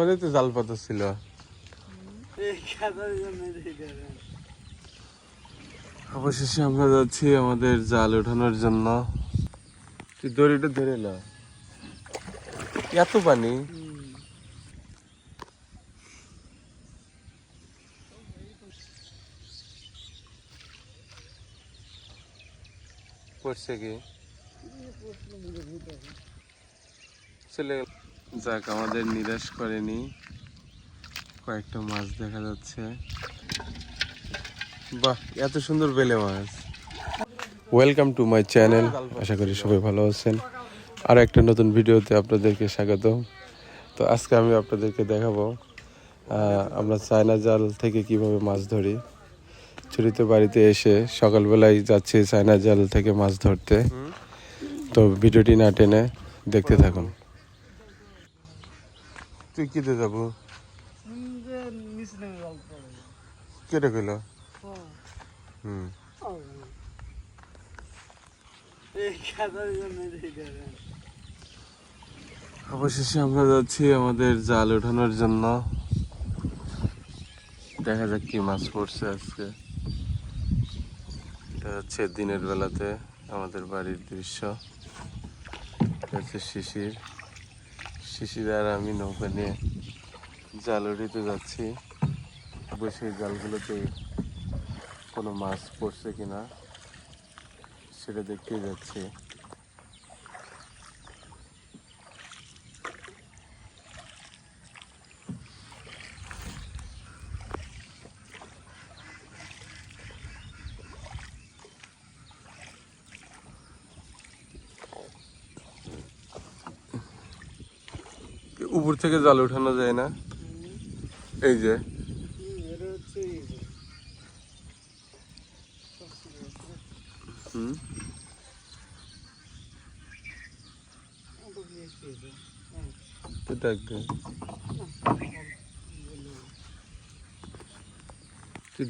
ওখানে তো জাল পাতা ছিল। অবশেষে আমরা যাচ্ছি আমাদের জাল ওঠানোর জন্য। তুই দড়িটা ধরে এত পানি? পড়ছে কি? চলে গেল। যাক, আমাদের নিরাশ করেনি। কয়েকটা মাছ দেখা যাচ্ছে। বাহ, এত সুন্দর বেলে মাছ। ওয়েলকাম টু মাই চ্যানেল আশা করি সবাই ভালো আছেন। আর একটা নতুন ভিডিওতে আপনাদেরকে স্বাগত। তো আজকে আমি আপনাদেরকে দেখাবো আমরা চায়না জাল থেকে কীভাবে মাছ ধরি। ছুরিতে বাড়িতে এসে সকালবেলায় যাচ্ছি চায়না জাল থেকে মাছ ধরতে। তো ভিডিওটি না টেনে দেখতে থাকুন। তুই কিতে যাব? কেটে কইল? হুম। অবশেষে আমরা যাচ্ছি আমাদের জাল ওঠানোর জন্য। দেখা যাক কি মাছ পড়ছে আজকে। এটা হচ্ছে দিনের বেলাতে আমাদের বাড়ির দৃশ্য। এটা হচ্ছে শিশির। শিশির আর আমি নৌকা নিয়ে জাল উঠিতে যাচ্ছি বসে জালগুলোতে কোনো মাছ পড়ছে কিনা, সেটা দেখতে যাচ্ছি। থেকে জল উঠানো যায় না। এই যে।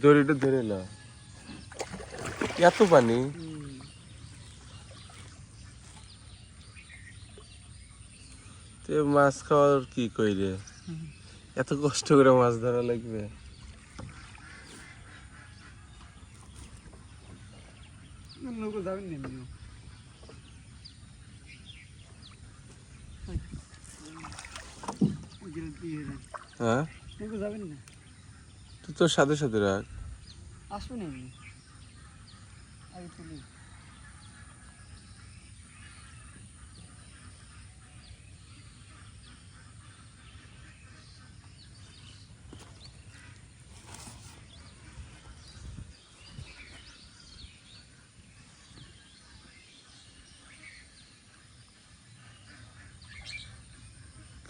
দড়িটা ধরে না। এত পানি। মাছ খাওয়ার কি কইরে? এত কষ্ট করে মাছ ধরা লাগবে। কি হয়ে? তুই তোর সাথে সাথে রাখ। আগে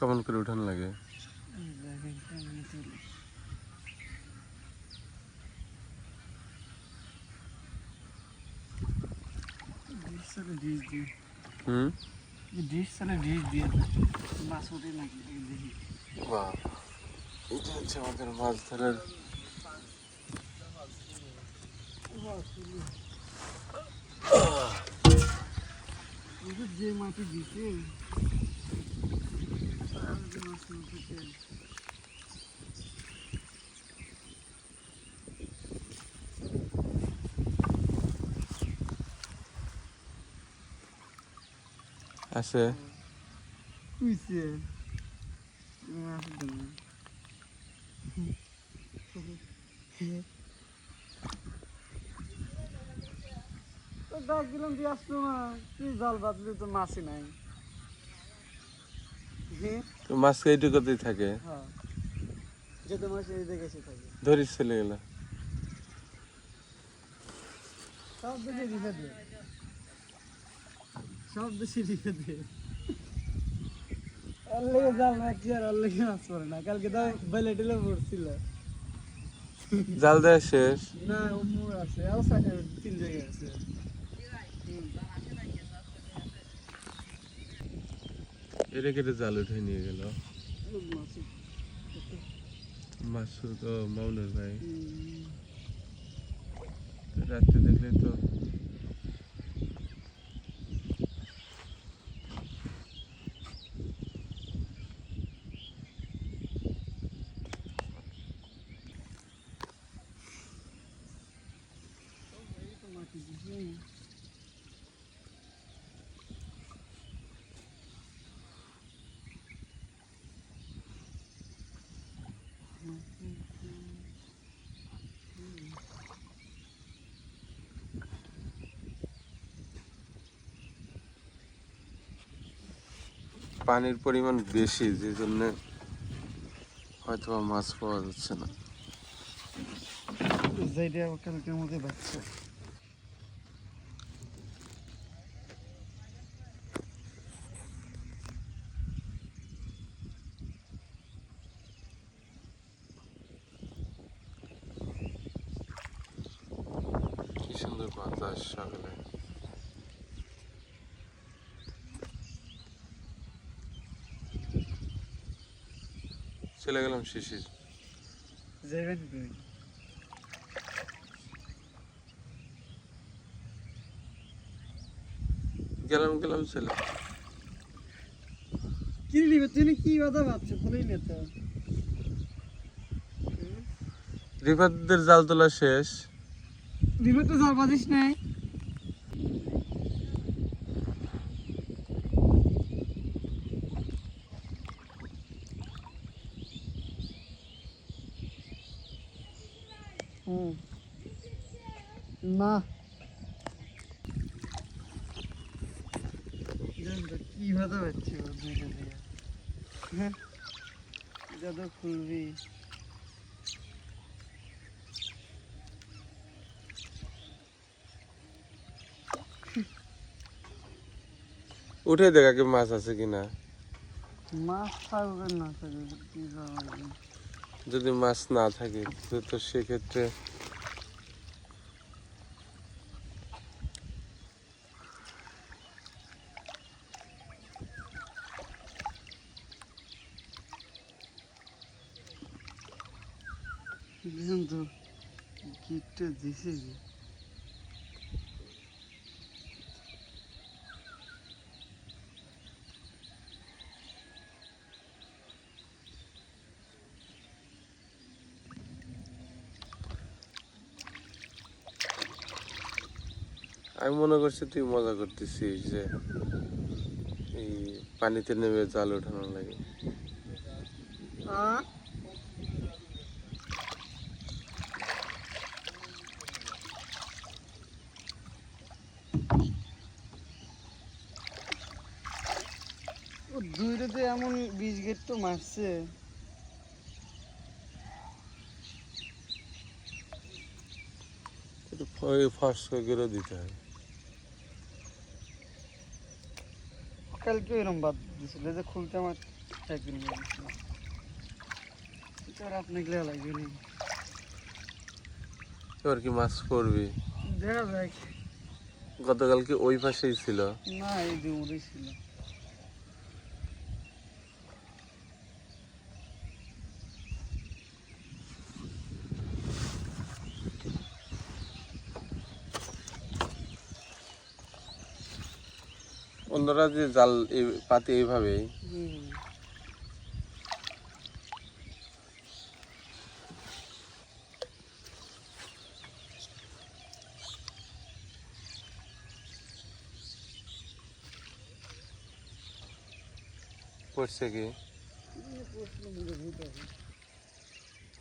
কেমন করে উঠান লাগে দেখেন কেমন তুলি ডিশ চালে ডিশ দিয়ে হুম ডিশ চালে ডিশ দিয়ে মাছ ওঠে নাকি আগে দেখি বাহ এটা হচ্ছে আমাদের মাছ ধরার ওদের যে মাটি দিছে তার যে মাছ উঠেছে আছে মাছ তো ডাক দিলাম দিয়ে আসলো না। কি জাল বাঁধলে তো মাছই নাই? তো মাছ এইটুকুতেই থাকে। হ্যাঁ। মাছ এই থাকে। ধরিস চলে গেল। সব জাল কি আর মাছ পড়ে না। কালকে তো বেলে টেলে পড়ছিল। জাল দেওয়া শেষ। না আছে। আর তিন জায়গায় আছে। এটা কেটে জাল উঠে নিয়ে গেল। মাসুদ ও মামুনের ভাই। রাত্রে দেখলে তো পানির পরিমাণ বেশি যে জন্য হয়তো মাছ পাওয়া যাচ্ছে না। যেটা কালকের বাচ্চা কি সুন্দর বাতাস সকালে চলে গেলাম শিশির। যাবেন গেলাম গেলাম চলে। কি নিবে? তুই কি বাধা ভাবছ বলেই নে তো। রিফাতদের জাল তোলা শেষ। নিবে তো জাল বাজিস নাই। না। কি দিয়ে? হ্যাঁ। যত খুলবি। উঠে দেখা কি মাছ আছে কিনা। মাছ থাকবে না থাকবে কি যদি মাছ না থাকে তো সেক্ষেত্রে কিন্তু গিফটটা দিছে আমি মনে করছি তুই মজা করতেছিস যে এই পানিতে নেমে জাল ওঠানো লাগে। ও দূরেতে এমন বীজ গেট তো মারছে। একটু ফ- ফস করে দিতে হয়। কালকে এরকম বাদ দিছিল যে খুলতে আমার একদিন আর আপনাকে লেয়া লাগবে নি তোর কি মাছ পড়বি? দেখা যাক গতকাল কি ওই পাশেই ছিল? না এই দিন উড়ে ছিল। অন্যরা যে জাল পাতে এইভাবেই পড়ছে কি?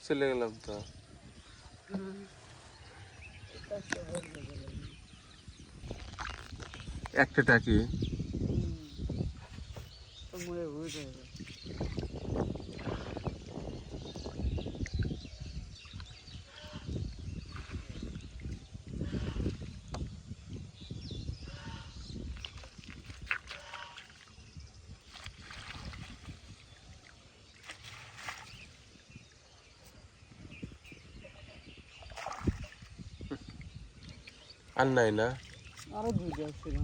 চলে গেলাম তো। একটা টাকি মরে ভুল যাবে আর নাই না? আরও দুইটা ছিল।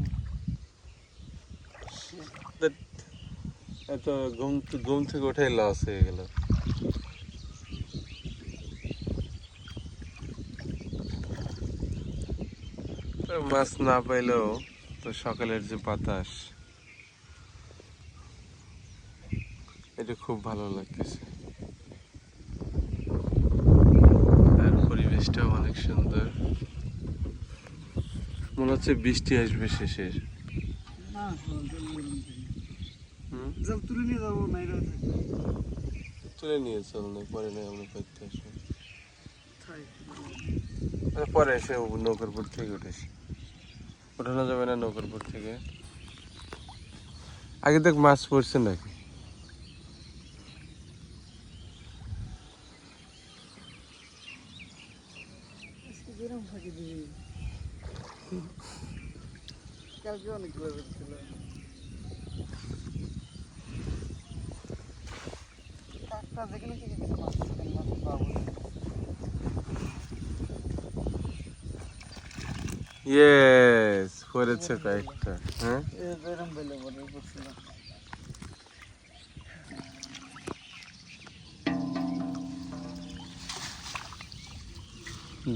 এত ঘুম ঘুম থেকে উঠে লস হয়ে গেল। মাছ না পাইলেও তো সকালের যে বাতাস এটা খুব ভালো লাগতেছে। আর পরিবেশটাও অনেক সুন্দর। মনে হচ্ছে বৃষ্টি আসবে শেষে। হুম? তুলে নিয়ে যাব তুলে নিয়ে চল না পরে না আমরা করতে আসব। পরে এসে নৌকার উপর থেকে উঠেছি। ওঠানো যাবে না নৌকার উপর থেকে। আগে দেখ মাছ পড়ছে নাকি? কালকে অনেকগুলো বেরোচ্ছিল কাকটা যেখানে পড়েছে কয়েকটা হ্যাঁ? এরকম বেলে বলে করছিল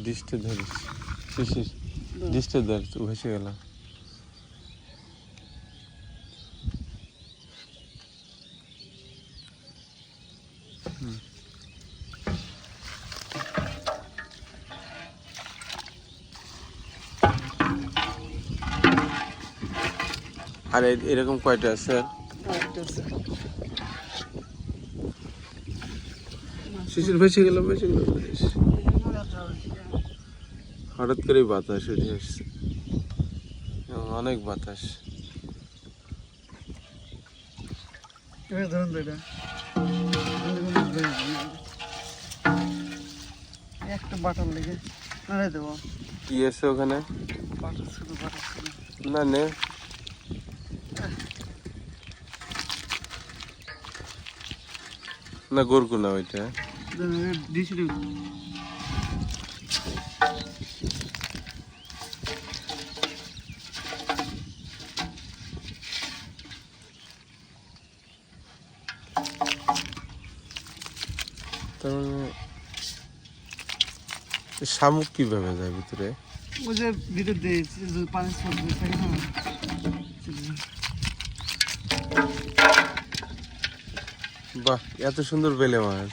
ডিস্টে ধরিস শিশির ডিস্টে ধর ভেসে গেল আর এরকম কয়টা আছে। শিশির ভেসে গেল ভেসে গেল। হঠাৎ করে বাতাস উঠে আসছে অনেক বাতাস ধরুন এটা। একটা বাটার লেগে নাড়াই দেবো কি আছে ওখানে বাটার শুধু বাটার না নে না গরকু না ওইটা মানে শামুক কীভাবে যায় ভিতরে? ওই যে ভিতর দিয়ে পানি বাহ এত সুন্দর বেলে মাছ।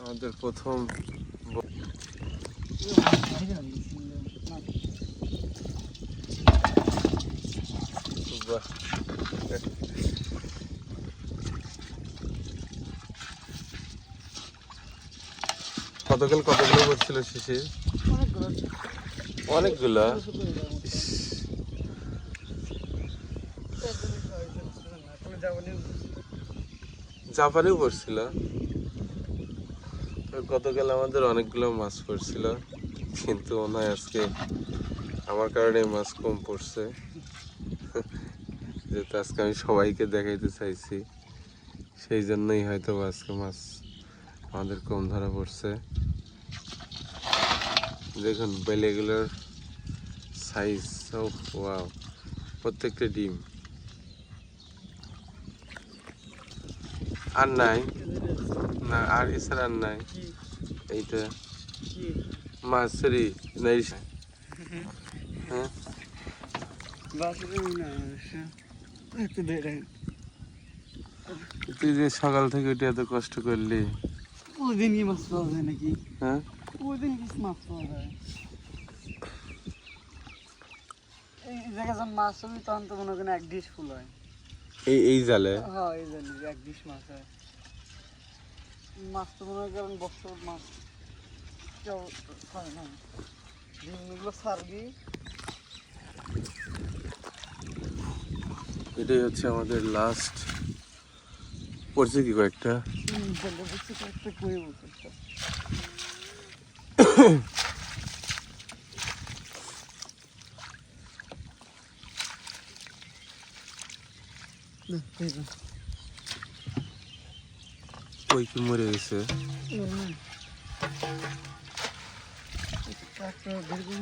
আমাদের প্রথম বাহ। কতকাল কতগুলো করছিল শিশির? অনেকগুলা। জাপানেও পড়ছিল। গতকাল আমাদের অনেকগুলো মাছ পড়ছিল, কিন্তু হয় আজকে আমার কারণে মাছ কম পড়ছে। যেহেতু আজকে আমি সবাইকে দেখাইতে চাইছি, সেই জন্যই হয়তো আজকে মাছ আমাদের কম ধরা পড়ছে। দেখুন বেলেগুলোর সাইজ সব ওয়াও প্রত্যেকটা ডিম। আর নাই না আর এছাড়া আর নাই। এইটা মাছেরই নাই হ্যাঁ? তুই যে সকাল থেকে উঠে এত কষ্ট করলি। কি মাছ পাওয়া যায় নাকি? হ্যাঁ? প্রতিদিন কি মাছ পাওয়া যায় এই জায়গায় যখন মাছ হবে তখন তো মনে করেন এক ডিশ ফুল হয়। এই এই জালে? হ্যাঁ এই জানি এক ডিশ মাছ হয়। মাছ তো মনে করেন বছর মাছ কেউ ছাড়ে না। ডিমগুলো এটাই হচ্ছে আমাদের লাস্ট পড়ছে কি কয়েকটা? কয়েকটা কই বলছে না ঠিক আছে ওই কি মরে গেছে কাকটা বের করে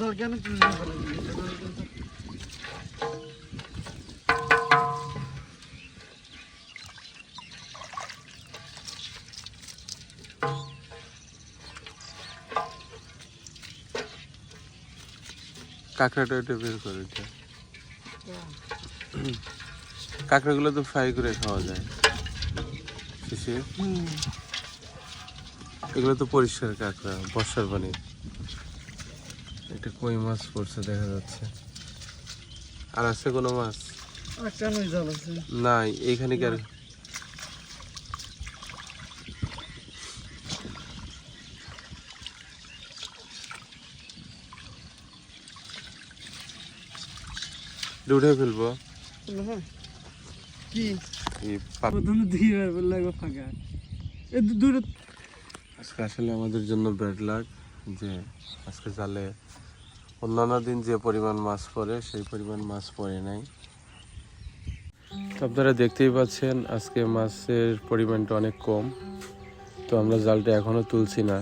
জল কেন কাঁকড়াটা ওটা বের করে এটা কাঁকড়াগুলো তো ফ্রাই করে খাওয়া যায়। এগুলো তো পরিষ্কার কাঁকড়া বর্ষার পানি। একটা কই মাছ পড়ছে দেখা যাচ্ছে। আর আছে কোনো মাছ? একটা নই জাল আছে। নাই এইখানে কি আর উঠে ফেলব। হ্যাঁ। কি? প্রথমে দিয়ে লাগবে ফাঁকা। এই দু- আজকে আসলে আমাদের জন্য ব্যাড লাগ যে আজকে জালে অন্যান্য দিন যে পরিমাণ মাছ পড়ে সেই পরিমাণ মাছ পড়ে নাই। তো আপনারা দেখতেই পাচ্ছেন আজকে মাছের পরিমাণটা অনেক কম। তো আমরা জালটা এখনও তুলছি না।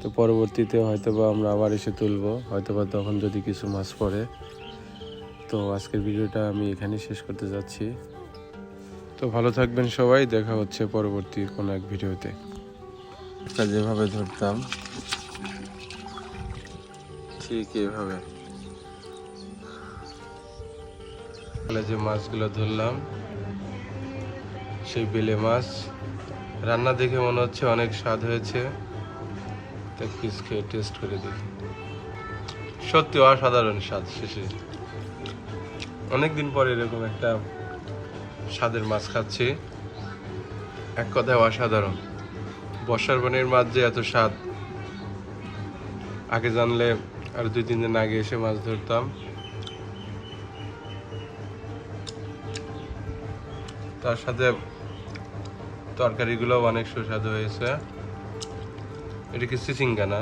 তো পরবর্তীতে হয়তোবা আমরা আবার এসে তুলবো। হয়তোবা তখন যদি কিছু মাছ পড়ে। তো আজকের ভিডিওটা আমি এখানে শেষ করতে যাচ্ছি। তো ভালো থাকবেন সবাই। দেখা হচ্ছে পরবর্তী কোনো এক ভিডিওতে। যেভাবে ধরতাম। ঠিক এভাবে? যে মাছগুলো ধরলাম, সেই বেলে মাছ, রান্না দেখে মনে হচ্ছে অনেক স্বাদ হয়েছে। টেস্ট করে দেখি। সত্যি অসাধারণ স্বাদ শেষে। অনেকদিন পরে এরকম একটা স্বাদের মাছ খাচ্ছি। এক কথায় অসাধারণ। বর্ষার পানির মাছ যে এত স্বাদ। আগে জানলে আর দুই, তিন দিন আগে এসে মাছ ধরতাম। তার সাথে তরকারিগুলো অনেক সুস্বাদু হয়েছে। এটা কি সিসিঙ্গা না?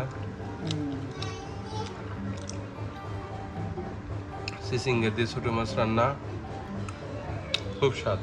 সিসিঙ্গা দিয়ে ছোটো মাছ রান্না, খুব স্বাদ।